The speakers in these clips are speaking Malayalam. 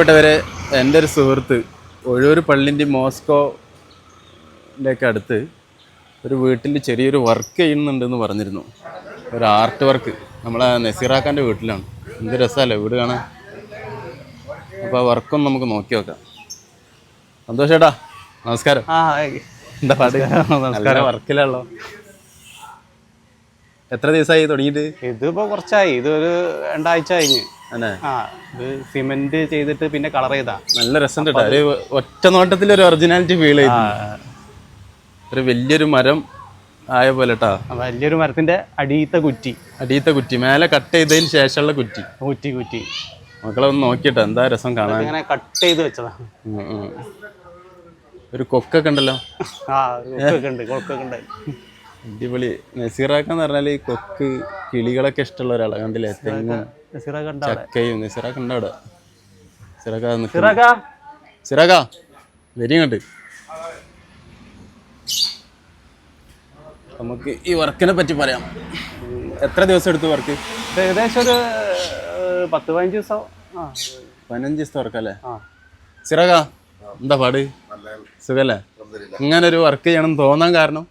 പ്രിയപ്പെട്ടവരെ എന്റെ ഒരു സുഹൃത്ത് ഒഴൂർ പള്ളിന്റെ മോസ്കോന്റെ ഒക്കെ അടുത്ത് ഒരു വീട്ടിൽ ചെറിയൊരു വർക്ക് ചെയ്യുന്നുണ്ടെന്ന് പറഞ്ഞിരുന്നു. ഒരു ആർട്ട് വർക്ക്. നമ്മളെ നസീറാക്കാന്റെ വീട്ടിലാണ്. എന്ത് രസമല്ലേ വീട് കാണാൻ? അപ്പോൾ ആ വർക്കൊന്ന് നമുക്ക് നോക്കി നോക്കാം. സന്തോഷേട്ടാ നമസ്കാരം. എന്താ പാട്ട് നമസ്കാരം വർക്കിലാണല്ലോ. എത്ര ദിവസമായി തുടങ്ങിയിട്ട്? ഇതിപ്പോൾ കുറച്ചായി. ഇതൊരു രണ്ടാഴ്ച കഴിഞ്ഞ്. സിമെന്റ് ചെയ്തിട്ട് പിന്നെ കളർ ചെയ്താ. നല്ല രസം ഒറ്റ നോട്ടത്തിൽ ഒരു ഒറിജിനാലിറ്റി ഫീൽ ചെയ്തു ഒരു വലിയൊരു മരം ആയ പോലെ വലിയൊരു മരത്തിന്റെ അടിയത്തെ കുറ്റി. അടിയത്തെ കുറ്റി മേലെ കട്ട് ചെയ്തതിന് ശേഷമുള്ള കുറ്റി. കുറ്റി കുറ്റി. മക്കളെ ഒന്ന് നോക്കിട്ടോ എന്താ രസം കാണാൻ? ഇങ്ങനെ കട്ട് ചെയ്ത് വെച്ചതാ. ഒരു കൊക്കൊക്കെ ഉണ്ടല്ലോ. ആ കൊക്കൊക്കെ ഉണ്ട് കൊക്കൊക്കെ ഉണ്ട്. അടിപൊളി. നസീറാക്കെന്ന് പറഞ്ഞാൽ ഈ കൊക്ക് കിളികളൊക്കെ ഇഷ്ടമുള്ള ഒരാളാണ് കണ്ടില്ലേ? തെങ്ങും ചക്കയും. നസീറാക്ക ഉണ്ട് അവിടെ? സിറാക്ക സിറാക്ക വരി ഇങ്ങോട്ട്. നമുക്ക് ഈ വർക്കിനെ പറ്റി പറയാം. എത്ര ദിവസം എടുത്തു വർക്ക്? ഏകദേശം ഒരു പത്ത് പതിനഞ്ച് ദിവസം. പതിനഞ്ച് ദിവസത്തെ വർക്കല്ലേ സിറാക്ക എന്താ പാട്? സുഖല്ലേ? ഇങ്ങനെ ഒരു വർക്ക് ചെയ്യണം തോന്നാൻ കാരണം?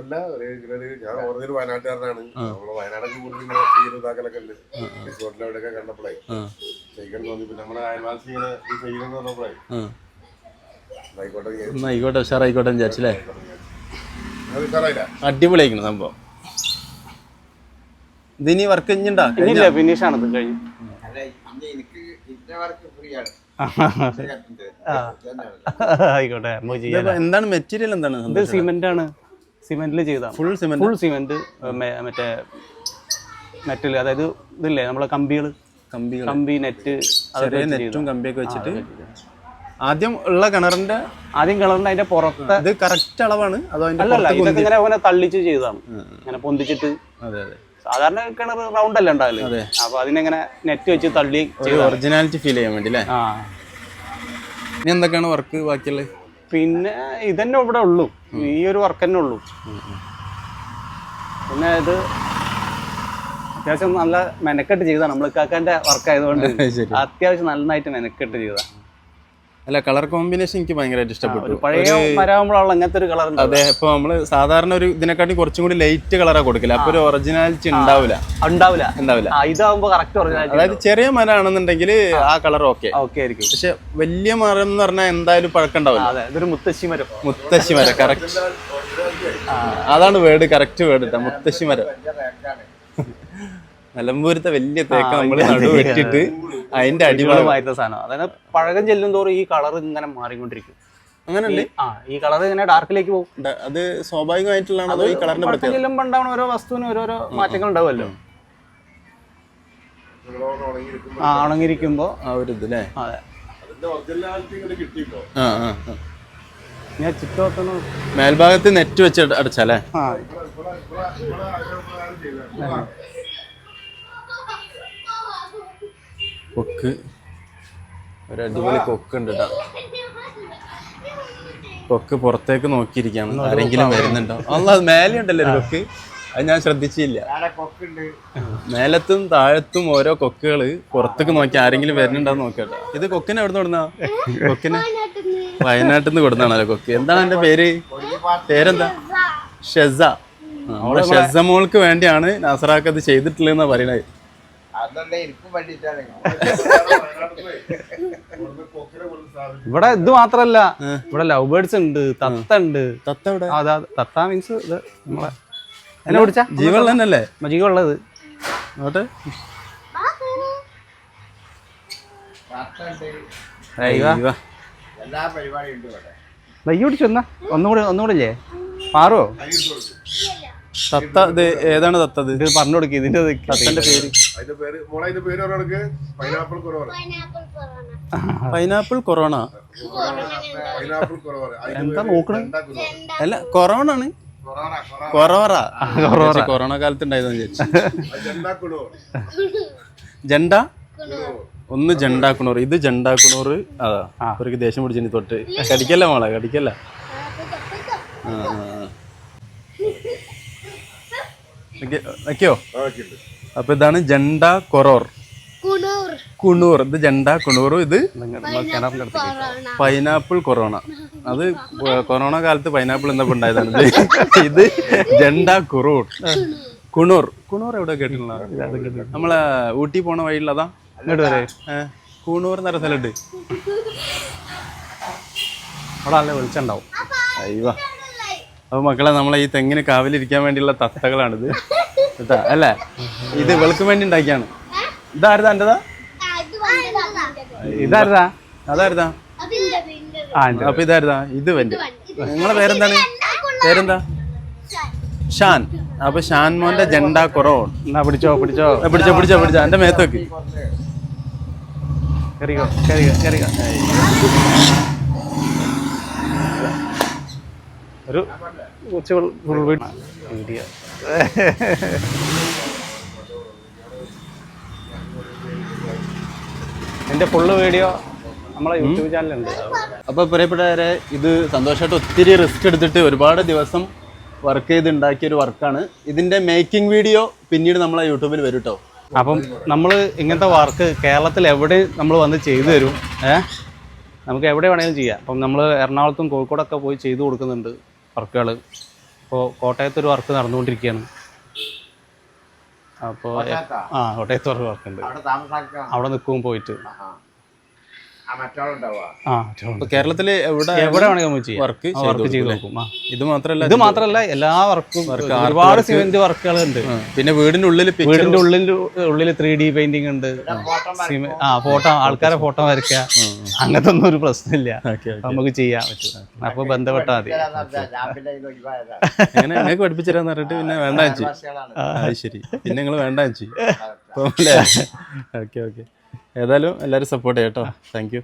അല്ല ഒരു ഞാൻ ഓർമ്മ വയനാട്ടുകാരനാണ്. നമ്മൾ വയനാടൊക്കെ കൂടുതൽ ഇതാക്കലൊക്കെ ഉണ്ട്. റിസോർട്ടിലവിടെയൊക്കെ കണ്ടപ്പോഴേ ചെയ്യണം തോന്നി പിന്നെ നമ്മുടെ അയൽവാസി ഇങ്ങനെ ഈ പറഞ്ഞപ്പോഴേ ആയിക്കോട്ടെ എന്ന്. എന്നാ ആയിക്കോട്ടെ ഉഷാറായിക്കോട്ടെ വിചാരിച്ചില്ലേ അടിപൊളിയായിരിക്കണം സംഭവം. ഇതിനി വർക്ക് കഴിഞ്ഞിണ്ടാ കഴിഞ്ഞില്ല ഫിനിഷ് ആണ്. ഇത് കഴിഞ്ഞു. ആയിക്കോട്ടെ എന്താണ് മെറ്റീരിയൽ എന്താണ് ഇത് സിമെന്റ് ആണ്. സിമെന്റിൽ ചെയ്താ ഫുൾ സിമെന്റ് ഫുൾ സിമെന്റ് മറ്റേ നെറ്റിൽ അതായത് ഇതില്ലേ നമ്മളെ കമ്പികൾ കമ്പികൾ കമ്പി നെറ്റ് ചെറിയ നെറ്റും കമ്പിയൊക്കെ വെച്ചിട്ട്. ആദ്യം ഉള്ള കിണറിന്റെ ആദ്യം കിണറിന്റെ അതിന്റെ പുറത്ത് ഇത് കറക്റ്റ് അളവാണ്. അതോ അല്ലല്ല ഇതൊക്കെ ഇങ്ങനെ അങ്ങനെ തള്ളിച്ച് ചെയ്തതാണ്. ഇങ്ങനെ പൊന്തിച്ചിട്ട് അതെ അതെ. സാധാരണ കിണർ റൗണ്ട് അല്ല ഉണ്ടാവില്ലേ അപ്പൊ അതിനെങ്ങനെ നെറ്റ് വെച്ച് തള്ളി ഒറിജിനാലിറ്റി ഫീൽ ചെയ്യാൻ വേണ്ടി അല്ലേ ഇനി എന്തൊക്കെയാണ് വർക്ക് ബാക്കിയുള്ളത്? പിന്നെ ഇതന്നെ ഇവിടെ ഉള്ളൂ. ഈ ഒരു വർക്ക് തന്നെ ഉള്ളൂ. പിന്നെ ഇത് അത്യാവശ്യം നല്ല മെനക്കെട്ട് ചെയ്താണ് നമ്മൾ കാക്കാന്റെ വർക്ക് ആയതുകൊണ്ട് അത്യാവശ്യം നന്നായിട്ട് മെനക്കെട്ട് ചെയ്തതാണ്. അല്ല കളർ കോമ്പിനേഷൻ എനിക്ക് ഭയങ്കരമായിട്ട് ഇഷ്ടപ്പെട്ടു. പഴയ മരമാകുമ്പോഴുള്ള അങ്ങനത്തെ ഒരു കളർ അതെ ഇപ്പൊ നമ്മൾ സാധാരണ ഒരു ഇതിനെക്കാട്ടി കുറച്ചും കൂടി ലൈറ്റ് കളറാ കൊടുക്കില്ല അപ്പൊ ഒരു ഒറിജിനാലിറ്റി ഉണ്ടാവില്ല. ഉണ്ടാവില്ല. ഉണ്ടാവില്ല. ഇതാവുമ്പോ കറക്റ്റ് ഒറിജിനാലിറ്റി അതായത് ചെറിയ മരം ആണെന്നുണ്ടെങ്കിൽ ആ കളർ ഓക്കെ ഓക്കെ ആയിരിക്കും. പക്ഷെ വലിയ മരം എന്ന് പറഞ്ഞാൽ എന്തായാലും പഴക്കം ഉണ്ടാവില്ല. അതെ. ഇതൊരു മുത്തശ്ശി മരം. മുത്തശ്ശി മരം കറക്റ്റ് അതാണ് വേർഡ് കറക്റ്റ് വേർഡ് മുത്തശ്ശി മരം. നിലമ്പൂരത്തെ വലിയ തേക്ക് നമ്മൾ നടു വെട്ടിട്ട് അതിന്റെ അടിമ അടിപൊളിയായിട്ട് സാധനം. അതായത് പഴകം ചെല്ലും തോറും ഈ കളർ ഇങ്ങനെ മാറിക്കൊണ്ടിരിക്കും. അങ്ങനല്ലേ ഈ- ആ ഈ കളർ ഇങ്ങനെ ഡാർക്കിലേക്ക് പോകും. അത് സ്വാഭാവികമായിട്ടുള്ളതാണ് ഈ കളറിന്റെ പ്രത്യേകത ചെല്ലുമ്പോൾ ഉണ്ടാവുന്ന ഓരോ വസ്തുവിനും ഓരോരോ മാറ്റങ്ങൾ ഉണ്ടാവുമല്ലോ. ആ ഉണങ്ങിയിരിക്കുമ്പോ ആ ഒരു ഇത് അല്ലേ അതെ. ഞാൻ ചുറ്റുവട്ടം മേൽഭാഗത്ത് നെറ്റ് വെച്ച് അട- കൊക്ക്. ഒരു അടിപൊളി കൊക്ക് ഉണ്ട് കേട്ടോ കൊക്ക് പുറത്തേക്ക് നോക്കിയിരിക്കാണ് ആരെങ്കിലും വരുന്നുണ്ടോ? അല്ല മേലെ ഉണ്ടല്ലോ ഒരു കൊക്ക്. അത് ഞാൻ ശ്രദ്ധിച്ചില്ല. മേലത്തും താഴത്തും ഓരോ കൊക്കുകൾ പുറത്തേക്ക് നോക്കി ആരെങ്കിലും വരുന്നുണ്ടോ നോക്കട്ടെ ഇത് കൊക്കിനെ എവിടെ നിന്ന് കൊക്കിനെ? വയനാട്ടിൽ നിന്ന് കൊടുത്താണല്ലോ കൊക്ക്. എന്താണ് എന്റെ പേര്? പേരെന്താ? ഷെസ. അവിടെ നമ്മുടെ ഷെസ മോൾക്ക് വേണ്ടിയാണ് നാസറാക്ക് അത് ചെയ്തിട്ടില്ലെന്നാ പറയണത്. ഇവിടെ ഇത് മാത്രല്ല. ഇവിടെ ലവ് ബേർഡ്സ് ഉണ്ട് തത്ത ഉണ്ട്. തത്ത എവിടെ? അതാ തത്ത മീൻസ് ഇത് നമ്മളെ എന്നെ പിടിച്ച? ജീവള്ള തന്നെയല്ലേ? ഉള്ളത്. നോട്ടെ വയ്യ പിടിച്ചു എന്നാ ഒന്നുകൂടി ഒന്നുകൂടി ഇല്ലേ? മാറുവോ? തത്ത ഇത് ഏതാണ് തത്തത്? ഇത് പറഞ്ഞു കൊടുക്കുക ഇതിന്റെ ഇത് തത്തന്റെ പേര്. പൈനാപ്പിൾ കൊറോണ എന്താ നോക്കണ? അല്ല കൊറോണ ആണ് കൊറോറ. കൊറോറ. കൊറോണ കാലത്ത് ഉണ്ടായതെന്ന് വിചാരിച്ചു. ജണ്ട? ഒന്ന് ജണ്ടാക്കുണൂർ ഇത് ജണ്ടാക്കുണൂർ അതാ അവർക്ക് ദേഷ്യം പിടിച്ചിനി തൊട്ട്. കടിക്കല്ല മോളെ കടിക്കല്ല? ആ. വെക്ക- അപ്പൊ ഇതാണ് ജണ്ട കൊറോർ. കുണൂർ. കുണൂർ. ഇത് ജണ്ട കുണൂറും ഇത് പൈനാപ്പിൾ കൊറോണ. അത് കൊറോണ കാലത്ത് പൈനാപ്പിൾ എന്താ ഉണ്ടായതാണ്? ഇത് ഇത് ജണ്ട കുറൂർ. കുണൂർ. കുണൂർ എവിടെ കേട്ടിട്ടുള്ള നമ്മളെ ഊട്ടി പോണ വഴിയുള്ളതാ ഇങ്ങോട്ട് വരെ. കുണൂർ എന്ന് പറഞ്ഞ സ്ഥലമുണ്ട്. അവിടെ നല്ല വെളിച്ചുണ്ടാവും അയ്യോ. അപ്പൊ മക്കളെ നമ്മളെ ഈ തെങ്ങിന് കാവലിരിക്കാൻ വേണ്ടിയുള്ള തത്തകളാണിത്. കേട്ടാ? അല്ലേ? ഇത് വെളുക്ക് വേണ്ടി ഉണ്ടാക്കിയാണ്. ഇതാരുതാ എന്റേതാ? ഇതാരതാ? അതാരുതാ? ആ അപ്പൊ ഇതാരുതാ? ഇത് വെന്റ് നിങ്ങളെ പേരെന്താണ്? പേരെന്താ? ഷാൻ. അപ്പൊ ഷാൻ മോന്റെ ജണ്ട കുറവ് എന്നാ പിടിച്ചോ പിടിച്ചോ. പിടിച്ചോ പിടിച്ചോ പിടിച്ചോ. എന്റെ മേത്തോക്ക് കറിയോ കറിയോ കയറിക്കോ. ഒരു ഫുൾ വീഡിയോ. എന്റെ ഫുള്ള് വീഡിയോ നമ്മളെ യൂട്യൂബ് ചാനലുണ്ട് അപ്പൊ പ്രിയപ്പെട്ടവരെ ഇത് സന്തോഷമായിട്ട് ഒത്തിരി റിസ്ക് എടുത്തിട്ട് ഒരുപാട് ദിവസം വർക്ക് ചെയ്ത് ഉണ്ടാക്കിയ ഒരു വർക്കാണ് ഇതിന്റെ മേക്കിംഗ് വീഡിയോ പിന്നീട് നമ്മളെ യൂട്യൂബിൽ വരും കേട്ടോ അപ്പം നമ്മൾ ഇങ്ങനത്തെ വർക്ക് കേരളത്തിൽ എവിടെ നമ്മൾ വന്ന് ചെയ്തു തരും ഏഹ് നമുക്ക് എവിടെ വേണമെങ്കിലും ചെയ്യാം. അപ്പം നമ്മൾ എറണാകുളത്തും കോഴിക്കോടൊക്കെ പോയി ചെയ്തു കൊടുക്കുന്നുണ്ട്. വർക്കുകൾ ഇപ്പോൾ കോട്ടയത്ത് ഒരു വർക്ക് നടന്നുകൊണ്ടിരിക്കുകയാണ് അപ്പോൾ ആ കോട്ടയത്ത് ഒരു വർക്ക് ഉണ്ട്. അവിടെ നിൽക്കും പോയിട്ട്. കേരളത്തിൽ എവിടെ വർക്ക് വർക്ക് ചെയ്ത് നോക്കും. ഇത് മാത്രല്ല ഇത് മാത്രമല്ല എല്ലാ വർക്കും ഒരുപാട് സിമെന്റ് വർക്കുകൾ ഉണ്ട് പിന്നെ വീടിന്റെ ഉള്ളിൽ വീടിന്റെ ഉള്ളിൽ ഉള്ളിൽ ത്രീ ഡി പെയിന്റിംഗ് ഉണ്ട്. ആ ഫോട്ടോ ആൾക്കാരെ ഫോട്ടോ വരയ്ക്കുക. അങ്ങനത്തെ ഒന്നും ഒരു പ്രശ്നമില്ല. നമുക്ക് ചെയ്യാൻ പറ്റും. അപ്പൊ ബന്ധപ്പെട്ടാൽ മതി. അങ്ങനെ പഠിപ്പിച്ചിരാന്ന് പറഞ്ഞിട്ട് പിന്നെ വേണ്ട ശരി. പിന്നെ നിങ്ങൾ വേണ്ട ഓക്കെ ഓക്കെ. ഏതായാലും എല്ലാവരും സപ്പോർട്ട് ചെയ്യാം കേട്ടോ. താങ്ക്